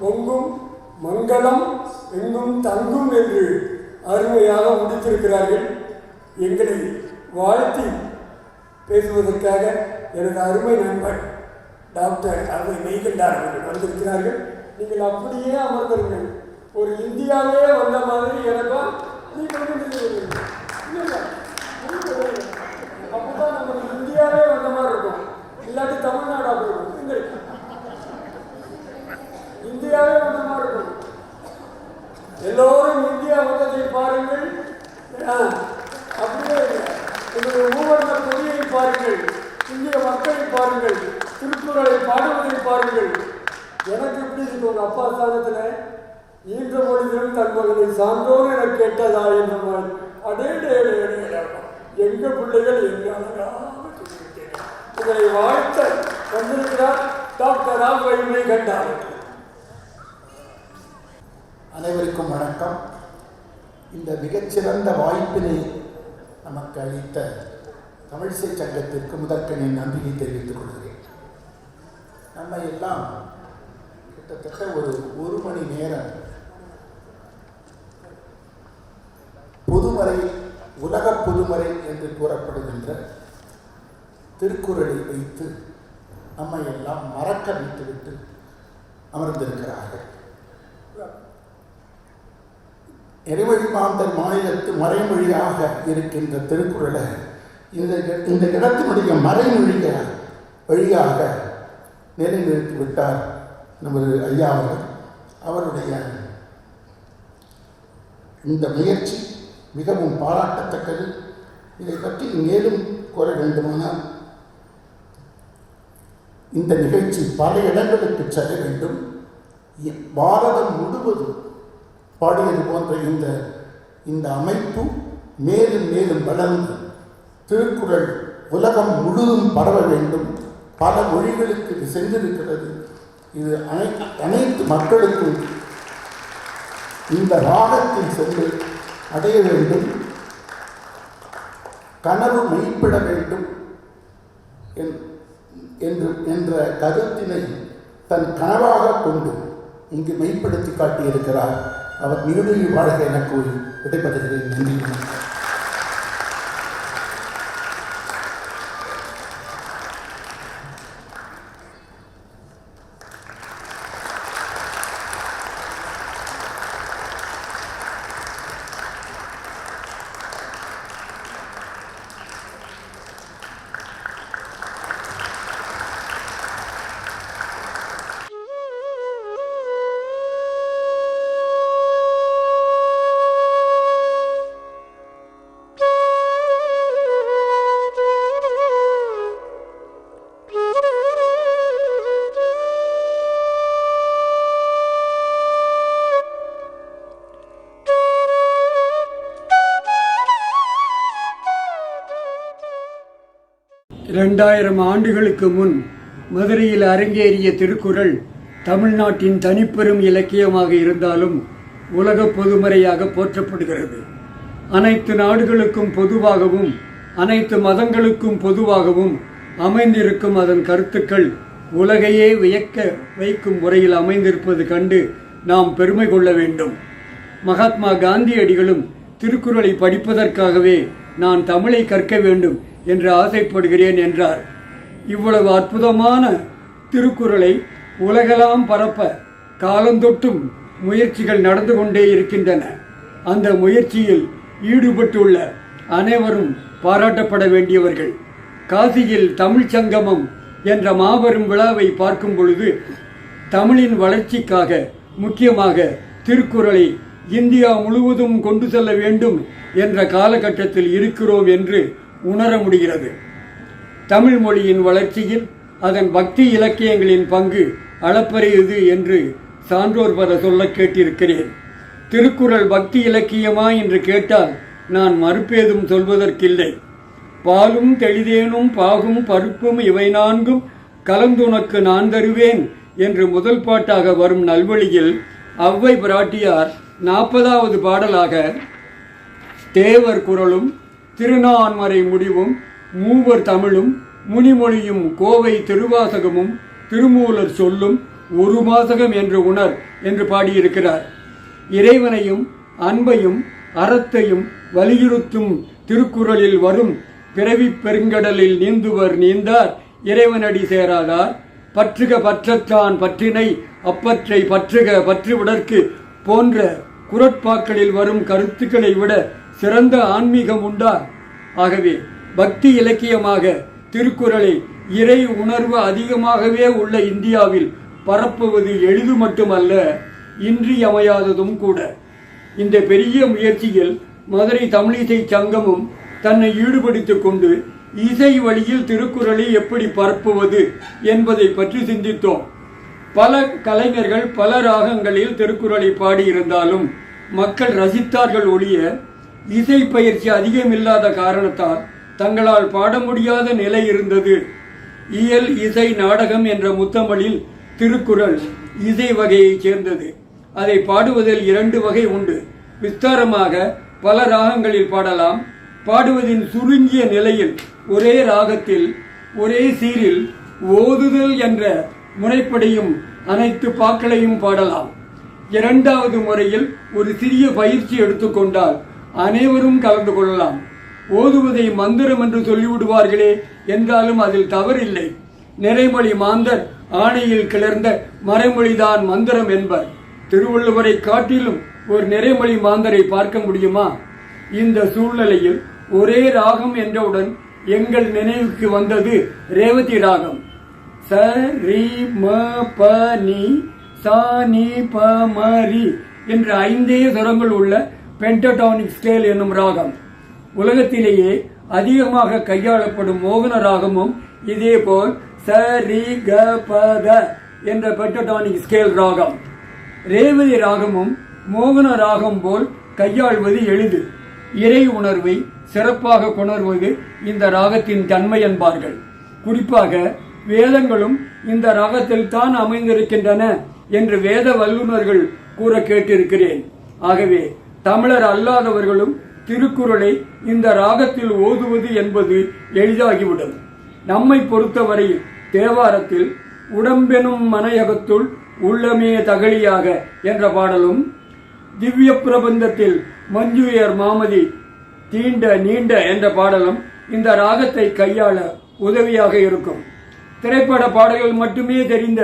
பொங்கும் மங்களம் எங்கும் தங்கும் என்று அருமையாக முடித்திருக்கிறார்கள். எங்களை வாழ்த்தி பேசுவதற்காக எனது அருமை நண்பர் டாக்டர் அவரை மெய்கண்டார் அவர்கள் வந்திருக்கிறார்கள். நீங்கள் அப்படியே அமர்ந்திருங்கள். ஒரு இந்தியாவே வந்த மாதிரி எனக்கும் நீங்கள் அப்பதான் நம்ம இந்தியாவே வந்த மாதிரி இருக்கும். இல்லாட்டி தமிழ்நாடு அப்படி இருக்கும். இந்தியாவே வந்த இருக்கும் எல்லோரும் இந்தியா மதத்தை பாருங்கள். அப்படியே உங்களுடைய மூவர்ண கொடியை பாருங்கள். இந்திய மக்களை பாருங்கள். திருக்குறளை பாடுவதை பாருங்கள். எனக்கு எப்படி இருக்கு அப்பா சாதத்தில்? ஈன்ற மொழிகளும் தன் மகனை சான்றோர் என கேட்டதா என்ற மாதிரி அடே டே, எங்க பிள்ளைகள் எங்க உங்களை வாழ்த்த வந்திருக்கிறார் டாக்டர் ராம் வைமை கண்டார்கள் அனைவருக்கும் வணக்கம். இந்த மிகச்சிறந்த வாய்ப்பினை நமக்கு அளித்த தமிழிசை சங்கத்திற்கு முதற்கன் என் நன்றியை தெரிவித்துக் கொள்கிறேன். நம்ம எல்லாம் கிட்டத்தட்ட ஒரு ஒரு மணி நேரம் பொதுமறை உலக பொதுமறை என்று கூறப்படுகின்ற திருக்குறளை வைத்து நம்மை எல்லாம் மறக்க வைத்துவிட்டு அமர்ந்திருக்கிறார்கள். எரிவழி மாநிலத்து மறைமொழியாக இருக்கின்ற திருக்குறளை இந்த இந்த இடத்தினுடைய மறைமொழிய வழியாக நிலைநிறுத்தி விட்டார் நமது ஐயா அவர்கள். அவருடைய இந்த முயற்சி மிகவும் பாராட்டத்தக்கது. இதை பற்றி மேலும் கூற வேண்டுமானால் இந்த நிகழ்ச்சி பல இடங்களுக்கு செல்ல வேண்டும். பாரதம் முழுவதும் பாடியது போன்ற இந்த இந்த அமைப்பு மேலும் மேலும் வளர்ந்து திருக்குறள் உலகம் முழுவதும் பரவ வேண்டும். பல மொழிகளுக்கு இது சென்றிருக்கிறது. இது அனை அனைத்து மக்களுக்கும் இந்த ராகத்தில் சென்று அடைய வேண்டும். கனவு மெய்ப்பிட வேண்டும் என்- என்று என்ற கருத்தினை தன் கனவாக கொண்டு இங்கு மெய்ப்படுத்தி காட்டியிருக்கிறார். அவர் நீடுயில் வாழ்க என கூறி விடைபெறுகிறேன். நன்றி. ரெண்டாயிரம் இரண்டாயிரம் ஆண்டுகளுக்கு முன் மதுரையில் அரங்கேறிய திருக்குறள் தமிழ்நாட்டின் தனிப்பெரும் இலக்கியமாக இருந்தாலும் உலக பொதுமறையாக போற்றப்படுகிறது. அனைத்து நாடுகளுக்கும் பொதுவாகவும் அனைத்து மதங்களுக்கும் பொதுவாகவும் அமைந்திருக்கும் அதன் கருத்துக்கள் உலகையே வியக்க வைக்கும் முறையில் அமைந்திருப்பது கண்டு நாம் பெருமை கொள்ள வேண்டும். மகாத்மா காந்தியடிகளும் திருக்குறளை படிப்பதற்காகவே நான் தமிழை கற்க வேண்டும் என்று ஆசைப்படுகிறேன் என்றார். இவ்வளவு அற்புதமான திருக்குறளை உலகெல்லாம் பரப்ப காலந்தொட்டும் முயற்சிகள் நடந்து கொண்டே இருக்கின்றன. அந்த முயற்சியில் ஈடுபட்டுள்ள அனைவரும் பாராட்டப்பட வேண்டியவர்கள். காசியில் தமிழ் சங்கமம் என்ற மாபெரும் விழாவை பார்க்கும் பொழுது தமிழின் வளர்ச்சிக்காக முக்கியமாக திருக்குறளை இந்தியா முழுவதும் கொண்டு செல்ல வேண்டும் என்ற காலகட்டத்தில் இருக்கிறோம் என்று உணர முடிகிறது. தமிழ் மொழியின் வளர்ச்சியில் அதன் பக்தி இலக்கியங்களின் பங்கு அளப்பரியது என்று சான்றோர் பல சொல்ல கேட்டிருக்கிறேன். திருக்குறள் பக்தி இலக்கியமா என்று கேட்டால் நான் மறுப்பேதும் சொல்வதற்கில்லை. பாலும் தெளிதேனும் பாகும் பருப்பும் இவை நான்கும் கலந்துனக்கு நான் தருவேன் என்று முதல் பாட்டாக வரும் நல்வழியில் அவ்வை பிராட்டியார் நாற்பதாவது பாடலாக தேவர் குரலும் திருநான்மறை முடிவும் மூவர் தமிழும் முனிமொழியும் கோவை திருவாசகமும் திருமூலர் சொல்லும் ஒரு மாசகம் என்று உணர் என்று பாடியிருக்கிறார். இறைவனையும் அன்பையும் அறத்தையும் வலியுறுத்தும் திருக்குறளில் வரும் பிறவி பெருங்கடலில் நீந்துவர் நீந்தார் இறைவனடி சேராதார். பற்றுக பற்றத்தான் பற்றினை அப்பற்றை பற்றுக பற்றுவிடற்கு போன்ற குரட்பாக்களில் வரும் கருத்துக்களை விட சிறந்த ஆன்மீகம் உண்டா? ஆகவே பக்தி இலக்கியமாக திருக்குறளை இறை உணர்வு அதிகமாகவே உள்ள இந்தியாவில் பரப்புவது எளிது மட்டுமல்ல இன்றியமையாததும் கூட. இந்த பெரிய முயற்சியில் மதுரை தமிழிசை சங்கமும் தன்னை ஈடுபடுத்திக் கொண்டு இசை வழியில் திருக்குறளை எப்படி பரப்புவது என்பதை பற்றி சிந்தித்தோம். பல கலைஞர்கள் பல ராகங்களில் திருக்குறளை பாடியிருந்தாலும் மக்கள் ரசித்தார்கள் ஒழிய இசை பயிற்சி அதிகமில்லாத காரணத்தால் தங்களால் பாட முடியாத நிலை இருந்தது. இயல் இசை நாடகம் என்ற முத்தமிழில் திருக்குறள் இசை வகையைச் சேர்ந்தது. அதை பாடுவதில் இரண்டு வகை உண்டு. விஸ்தாரமாக பல ராகங்களில் பாடலாம். பாடுவதின் சுருங்கிய நிலையில் ஒரே ராகத்தில் ஒரே சீரில் ஓதுதல் என்ற முறைப்படியும் அனைத்து பாக்களையும் பாடலாம். இரண்டாவது முறையில் ஒரு சிறிய பயிற்சி எடுத்துக்கொண்டால் அனைவரும் கலந்து கொள்ளலாம். ஓதுவதை மந்திரம் என்று சொல்லிவிடுவார்களே என்றாலும் அதில் தவறில்லை. நிறைமொழி மாந்தர் ஆணையில் கிளர்ந்த மறைமொழிதான் மந்திரம் என்பர். திருவள்ளுவரை காட்டிலும் ஒரு நிறைமொழி மாந்தரை பார்க்க முடியுமா? இந்த சூழ்நிலையில் ஒரே ராகம் என்றவுடன் எங்கள் நினைவுக்கு வந்தது ரேவதி ராகம். ச ரி ம ப நீ சா நீ ப ம ரி என்ற ஐந்தே சுரங்கள் உள்ள பென்டடானிக் ஸ்கேல் என்னும் ராகம். உலகத்திலேயே அதிகமாக கையாளப்படும் மோகன ராகமும் இதேபோல் ச ரி க ப த என்ற பென்டடானிக் ஸ்கேல் ராகம். ரேவதி ராகமும் மோகன ராகம் போல் கையாள்வது எளிது. இறை உணர்வை சிறப்பாக கொணர்வது இந்த ராகத்தின் தன்மை என்பார்கள். குறிப்பாக வேதங்களும் இந்த ராகத்தில் தான் அமைந்திருக்கின்றன என்று வேத வல்லுநர்கள் கூற கேட்டிருக்கிறேன். ஆகவே தமிழர் அல்லாதவர்களும் திருக்குறளை இந்த ராகத்தில் ஓதுவது என்பது எளிதாகிவிடும் நம்மை பொறுத்தவரையில் தேவாரத்தில் உடம்பெனும் மனையகத்துள் உள்ளமே தகழியாக என்ற பாடலும் திவ்ய பிரபந்தத்தில் மஞ்சுயர் மாமதி தீண்ட நீண்ட என்ற பாடலும் இந்த ராகத்தை கையாள உதவியாக இருக்கும். திரைப்பட பாடல்கள் மட்டுமே தெரிந்த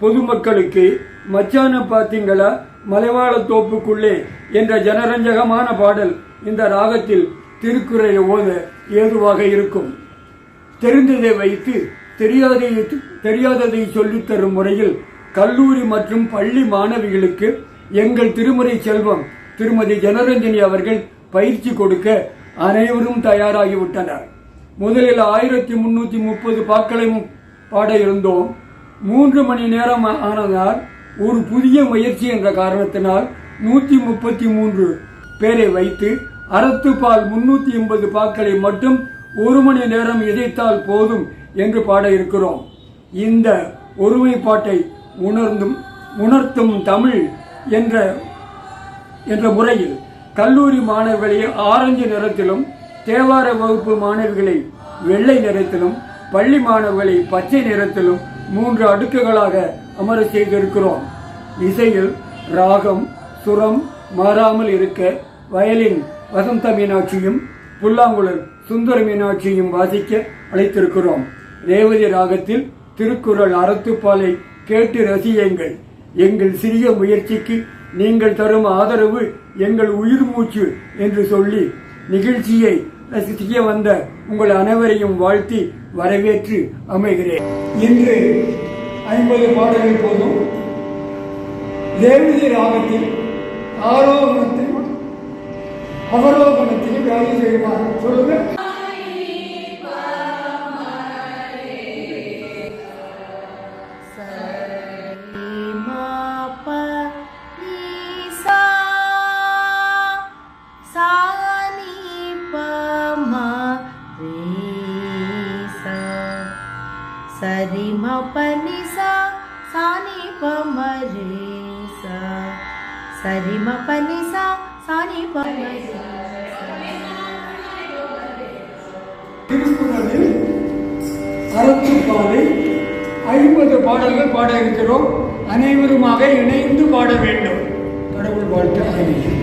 பொதுமக்களுக்கு மச்சான பார்த்தீங்களா மலைவாழ தோப்புக்குள்ளே என்ற ஜனரஞ்சகமான பாடல் இந்த ராகத்தில் திருக்குறளை ஓத ஏதுவாக இருக்கும். தெரிந்ததை வைத்து தெரியாதை தெரியாததை சொல்லித் தரும் முறையில் கல்லூரி மற்றும் பள்ளி மாணவிகளுக்கு எங்கள் திருமுறை செல்வம் திருமதி ஜனரஞ்சனி அவர்கள் பயிற்சி கொடுக்க அனைவரும் தயாராகிவிட்டனர். முதலில் ஆயிரத்தி முன்னூற்றி முப்பது பாக்களையும் பாட இருந்தோம். மூன்று மணி நேரம் ஆனதால் ஒரு புதிய முயற்சி என்ற காரணத்தினால் நூத்தி முப்பத்தி மூன்று பேரை வைத்து அறத்துப்பால் முன்னூத்தி எண்பது பாக்களை மட்டும் ஒரு மணி நேரம் இதைத்தால் போதும் என்று பாட இருக்கிறோம். இந்த ஒருமைப்பாட்டை உணர்ந்தும் உணர்த்தும் தமிழ் என்ற என்ற முறையில் கல்லூரி மாணவர்களை ஆரஞ்சு நிறத்திலும் தேவார வகுப்பு மாணவிகளை வெள்ளை நிறத்திலும் பள்ளி மாணவர்களை பச்சை நிறத்திலும் மூன்று அடுக்குகளாக அமர செய்திருக்கிறோம். இசையில் ராகம் சுரம் மாறாமல் இருக்க வயலின் வசந்த மீனாட்சியும் புல்லாங்குழல் சுந்தர மீனாட்சியும் வாசிக்க அழைத்திருக்கிறோம். ரேவதி ராகத்தில் திருக்குறள் அறத்துப்பாலை கேட்டு ரசியுங்கள். எங்கள் சிறிய முயற்சிக்கு நீங்கள் தரும் ஆதரவு எங்கள் உயிர் மூச்சு என்று சொல்லி நிகழ்ச்சியை ரசிக்க வந்த உங்கள் அனைவரையும் வாழ்த்தி வரவேற்று அமைகிறேன். இன்று ஐம்பது பாடல்கள் போதும். தேவதி ராகத்தில் ஆரோகணத்தில் அவரோகணத்தில் வேலை செய்வார் சொல்லுங்கள் सरि म प नि सा सा नि प म रे सा सरि म प नि सा सा नि प म रे सा திருக்குறளில் அறத்துப்பாலை ஐம்பது பாடல்கள் பாட இருக்கிறோம் அனைவருமாக இணைந்து பாட வேண்டும் கடவுள் வாழ்த்து அனைவரும்